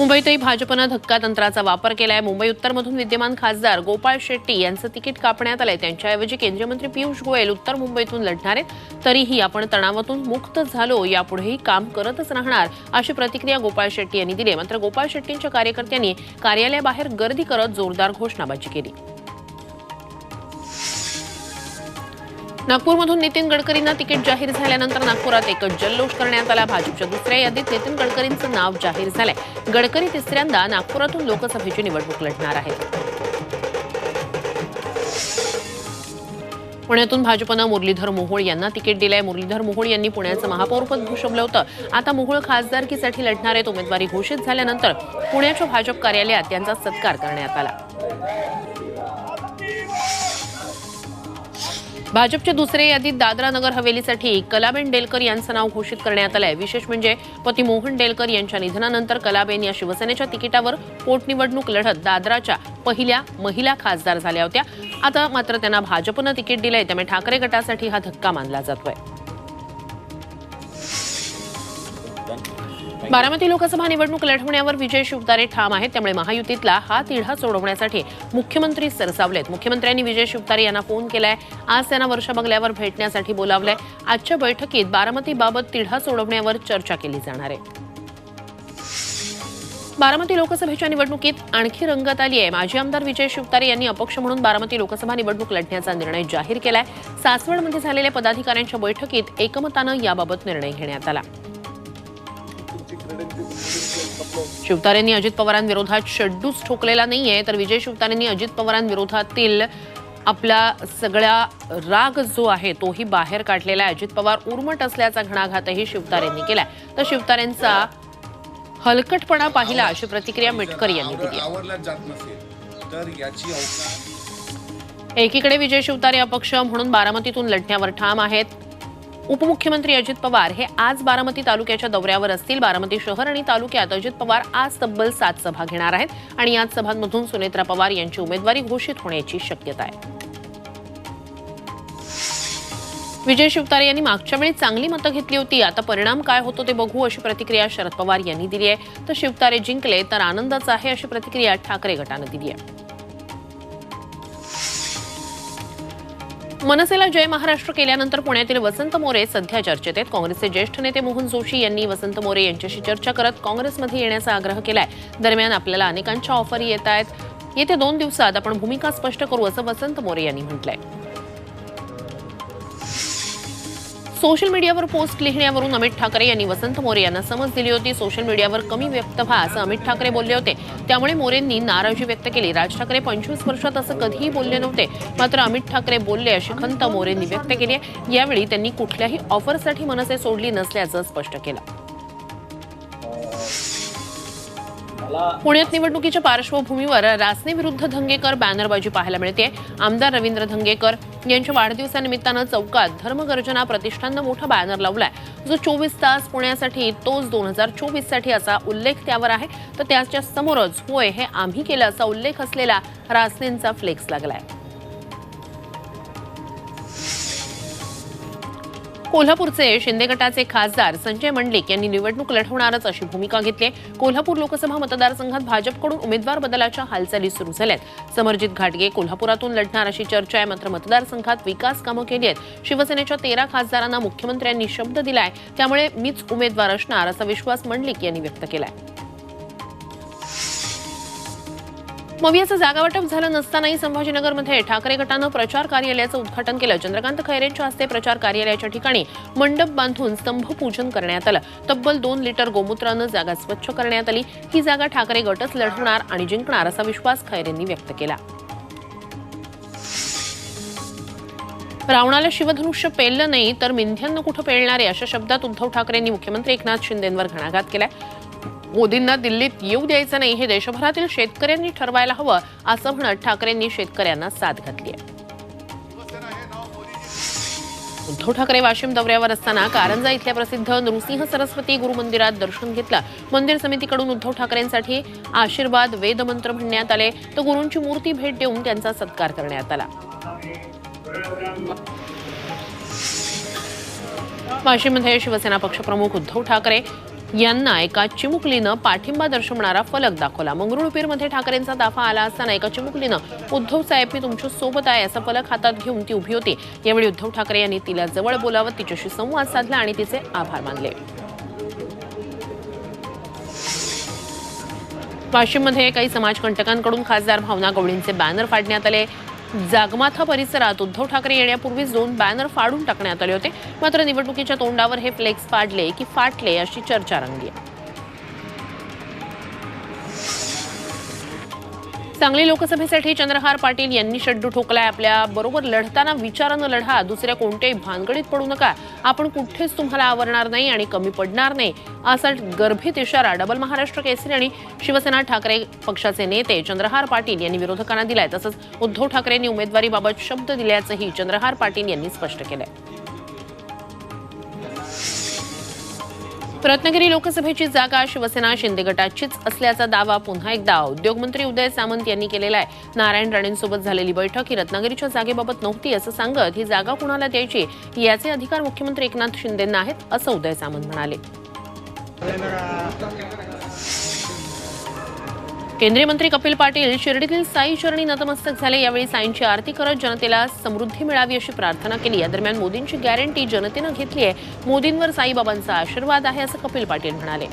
मुंबईतही भाजपनं धक्का तंत्राचा वापर केलाय. मुंबई उत्तरमधून विद्यमान खासदार गोपाळ शेट्टी यांचं तिकीट कापण्यात आलंय. त्यांच्याऐवजी केंद्रीय मंत्री पियुष गोयल उत्तर मुंबईतून लढणार आहेत. तरीही आपण तणावातून मुक्त झालो यापुढेही काम करतच राहणार अशी प्रतिक्रिया गोपाळ शेट्टी यांनी दिली मात्र गोपाळ शेट्टींच्या कार्यकर्त्यांनी कार्यालयाबाहेर गर्दी करत जोरदार घोषणाबाजी केली. नागपूरमधून नितीन गडकरींना तिकीट जाहीर झाल्यानंतर नागपुरात एक जल्लोष करण्यात आला. भाजपच्या दुसऱ्या यादीत नितीन गडकरींचं नाव जाहीर झालंय. गडकरी तिसऱ्यांदा नागपुरातून लोकसभेची निवडणूक लढणार आहेत. पुण्यातून भाजपनं मुरलीधर मोहोळ यांना तिकीट दिलंय. मुरलीधर मोहोळ यांनी पुण्याचं महापौरपद भूषवलं होतं. आता मोहोळ खासदारकीसाठी लढणार आहेत. उमेदवारी घोषित झाल्यानंतर पुण्याच्या भाजप कार्यालयात त्यांचा सत्कार करण्यात आला. भाजपच्या दुसऱ्या यादीत दादरा नगर हवेलीसाठी कलाबेन डेलकर यांचं नाव घोषित करण्यात आलंय. विशेष म्हणजे पती मोहन डेलकर यांच्या निधनानंतर कलाबेन या शिवसेनेच्या तिकिटावर पोटनिवडणूक लढत दादराच्या पहिल्या महिला खासदार झाल्या होत्या. आता मात्र त्यांना भाजपनं तिकीट दिलंय. त्यामुळे ठाकरे गटासाठी हा धक्का मानला जातोय. बारामती लोकसभा निवडणूक लढवण्यावर विजय शिवतारे ठाम आहेत त्यामुळे महायुतीतला हा तिढा सोडवण्यासाठी मुख्यमंत्री सरसावलेत. मुख्यमंत्र्यांनी विजय शिवतारे यांना फोन केलाय आज त्यांना वर्षा बंगल्यावर भेटण्यासाठी बोलावलंय. आजच्या बैठकीत बारामतीबाबत तिढा सोडवण्यावर चर्चा केली जाणार आहे. बारामती लोकसभेच्या निवडणुकीत आणखी रंगत आली आहे. माजी आमदार विजय शिवतारे यांनी अपक्ष म्हणून बारामती लोकसभा निवडणूक लढण्याचा निर्णय जाहीर केलाय. सासवडमध्ये झालेल्या पदाधिकाऱ्यांच्या बैठकीत एकमतानं याबाबत निर्णय घेण्यात आला. शिवतारेंनी अजित पवारांविरोधात शड्डूच ठोकलेला नाहीये तर विजय शिवतारेंनी अजित पवारांविरोधातील आपला सगळा राग जो आहे तोही बाहेर काढलेला आहे. अजित पवार उर्मट असल्याचा घणाघातही शिवतारेंनी केलाय. तर शिवतारेंचा हलकटपणा पाहिला अशी प्रतिक्रिया मिटकर यांनी दिली आहे. एकीकडे विजय शिवतारे अपक्ष म्हणून बारामतीतून लढण्यावर ठाम आहेत. उपमुख्यमंत्री अजित पवार हे आज बारामती तालुक्याच्या दौऱ्यावर असतील. बारामती शहर आणि तालुक्यात अजित पवार आज तब्बल सात सभा घेणार आहेत आणि याच सभांमधून सुनेत्रा पवार यांची उमेदवारी घोषित होण्याची शक्यता आहे. विजय शिवतारे यांनी मागच्या वेळी चांगली मतं घेतली होती. आता परिणाम काय होतो ते बघू अशी प्रतिक्रिया शरद पवार यांनी दिली आहे. तर शिवतारे जिंकले तर आनंदाचा आहे अशी प्रतिक्रिया ठाकरे गटानं दिली आहे. मनसेला जय महाराष्ट्र केल्यानंतर पुण्यातील वसंत मोरे सध्या चर्चेत आहेत. काँग्रेसचे ज्येष्ठ नेते मोहन जोशी यांनी वसंत मोरे यांच्याशी चर्चा करत काँग्रेसमध्ये येण्याचा आग्रह केलाय. दरम्यान आपल्याला अनेकांच्या ऑफर येत आहेत. येत्या दोन दिवसात आपण भूमिका स्पष्ट करू असं वसंत मोरे यांनी म्हटलंय. सोशल मीडियावर पोस्ट लिहिण्यावरून अमित ठाकरे यांनी वसंत मोरे यांना समज दिली होती. सोशल मीडियावर कमी व्यक्त व्हा असं अमित ठाकरे बोलले होते. त्यामुळे मोरेंनी नाराजी व्यक्त केली. राज ठाकरे पंचवीस वर्षात असं कधीही बोलले नव्हते. मात्र अमित ठाकरे बोलले अशी खंत मोरेंनी व्यक्त केली आहे. यावेळी त्यांनी कुठल्याही ऑफरसाठी मनसे सोडली नसल्याचं स्पष्ट केलं. पुण्यात निवडणुकीच्या पार्श्वभूमीवर रासने विरुद्ध धंगेकर बॅनरबाजी पाहायला मिळते. आमदार रवींद्र धंगेकर यांच्या वाढदिवसानिमित्तानं चौकात धर्मगर्जना प्रतिष्ठाननं मोठा बॅनर लावलाय. जो चोवीस तास पुण्यासाठी तोच दोन हजार चोवीससाठी असा उल्लेख त्यावर आहे. तर त्याच्या समोरच होय हे आम्ही केलं असा उल्लेख असलेला रासनेंचा फ्लेक्स लागलाय. कोल्हापूरचे शिंदे गटाचे खासदार संजय मंडलिक यांनी निवडणूक लढवणारच अशी भूमिका घेतली आहे. कोल्हापूर लोकसभा मतदारसंघात भाजपकडून उमेदवार बदलाच्या हालचाली सुरू झाल्यात. समरजित घाटगे कोल्हापुरातून लढणार अशी चर्चा आहे. मात्र मतदारसंघात विकास कामं केली आहेत. शिवसेनेच्या तेरा खासदारांना मुख्यमंत्र्यांनी शब्द दिलाय. त्यामुळे मीच उमेदवार असणार असा विश्वास मंडलिक यांनी व्यक्त केला आहे केलाय मवियाचं जागावाटप झालं नसतानाही संभाजीनगरमध्ये ठाकरे गटानं प्रचार कार्यालयाचं उद्घाटन केलं. चंद्रकांत खैरेंच्या हस्ते प्रचार कार्यालयाच्या ठिकाणी मंडप बांधून स्तंभ पूजन करण्यात आलं. तब्बल दोन लिटर गोमूत्रानं जागा स्वच्छ करण्यात आली. ही जागा ठाकरे गटच लढवणार आणि जिंकणार असा विश्वास खैरेंनी व्यक्त केला. रावणाला शिवधनुष्य पेललं नाही तर मिंध्यांना कुठं पेलणारे अशा शब्दात उद्धव ठाकरेंनी मुख्यमंत्री एकनाथ शिंदेंवर घणाघात केलाय. मोदींना दिल्लीत येऊ द्यायचं नाही हे देशभरातील शेतकऱ्यांनी ठरवायला हवं असं म्हणत ठाकरेंनी शेतकऱ्यांना साथ घातली आहे. उद्धव ठाकरे वाशिम दौऱ्यावर असताना कारंजा इथल्या प्रसिद्ध नृसिंह सरस्वती गुरु मंदिरात दर्शन घेतलं. मंदिर समितीकडून उद्धव ठाकरेंसाठी आशीर्वाद वेदमंत्र म्हणण्यात आले. तर गुरूंची मूर्ती भेट देऊन त्यांचा सत्कार करण्यात आला. वाशिममध्ये शिवसेना पक्षप्रमुख उद्धव ठाकरे यांना एका चिमुकलीनं पाठिंबा दर्शवणारा फलक दाखवला. मंगरुळपीरमध्ये ठाकरेंचा ताफा आला असताना एका चिमुकलीनं उद्धव साहेब मी तुमच्यासोबत आहे असा फलक हातात घेऊन ती उभी होती. यावेळी उद्धव ठाकरे यांनी तिला जवळ बोलावत तिच्याशी संवाद साधला आणि तिचे आभार मानले. वाशिममध्ये काही समाजकंटकांकडून खासदार भावना गवळींचे बॅनर फाडण्यात आले. जागमाथा परिसरात उद्धव ठाकरे येण्यापूर्वीच दोन बॅनर फाडून टाकण्यात आले होते मात्र निवडणुकीच्या तोंडावर हे फ्लेक्स फाडले की फाटले अशी चर्चा रंगली आहे. सांगली लोकसभेसाठी चंद्रहार पाटील यांनी शड्डू ठोकलाय. आपल्या बरोबर लढताना विचारानं लढा. दुसऱ्या कोणत्याही भानगडीत पडू नका. आपण कुठेच तुम्हाला आवरणार नाही आणि कमी पडणार नाही. असा गर्भित इशारा डबल महाराष्ट्र केसरी आणि शिवसेना ठाकरे पक्षाचे नेते चंद्रहार पाटील यांनी विरोधकांना दिलाय. तसंच उद्धव ठाकरेंनी उमेदवारीबाबत शब्द दिल्याचंही चंद्रहार पाटील यांनी स्पष्ट केलंय. रत्नागिरी लोकसभेची जागा शिवसेना शिंदे गटाचीच असल्याचा दावा पुन्हा एकदा उद्योगमंत्री उदय सामंत यांनी केलेला आहे. नारायण राणेंसोबत झालेली बैठक ही रत्नागिरीच्या जागेबाबत नव्हती असं सांगत ही जागा कुणाला द्यायची याचे अधिकार मुख्यमंत्री एकनाथ शिंदेंना आहेत असं उदय सामंत म्हणाले. केंद्रीय मंत्री कपिल पाटील शिर्डीतील साई चरणी नतमस्तक झाले. यावेळी साईंची आरती करत जनतेला समृद्धी मिळावी अशी प्रार्थना केली. या दरम्यान मोदींची गॅरंटी जनतेनं घेतली आहे. मोदींवर साईबाबांचा आशीर्वाद आहे असं कपिल पाटील म्हणाले.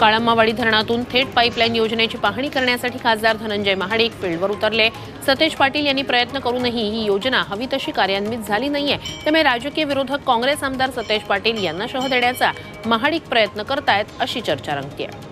काळंबावाडी धरणातून थेट पाईपलाईन योजनेची पाहणी करण्यासाठी खासदार धनंजय महाडिक फील्डवर उतरले. सतेज पाटील यांनी प्रयत्न करूनही ही योजना हवी तशी कार्यान्वित झाली नाहीये. त्यामुळे राजकीय विरोधक काँग्रेस आमदार सतेज पाटील यांना शह देण्याचा महाडिक प्रयत्न करतायत अशी चर्चा रंगतीये.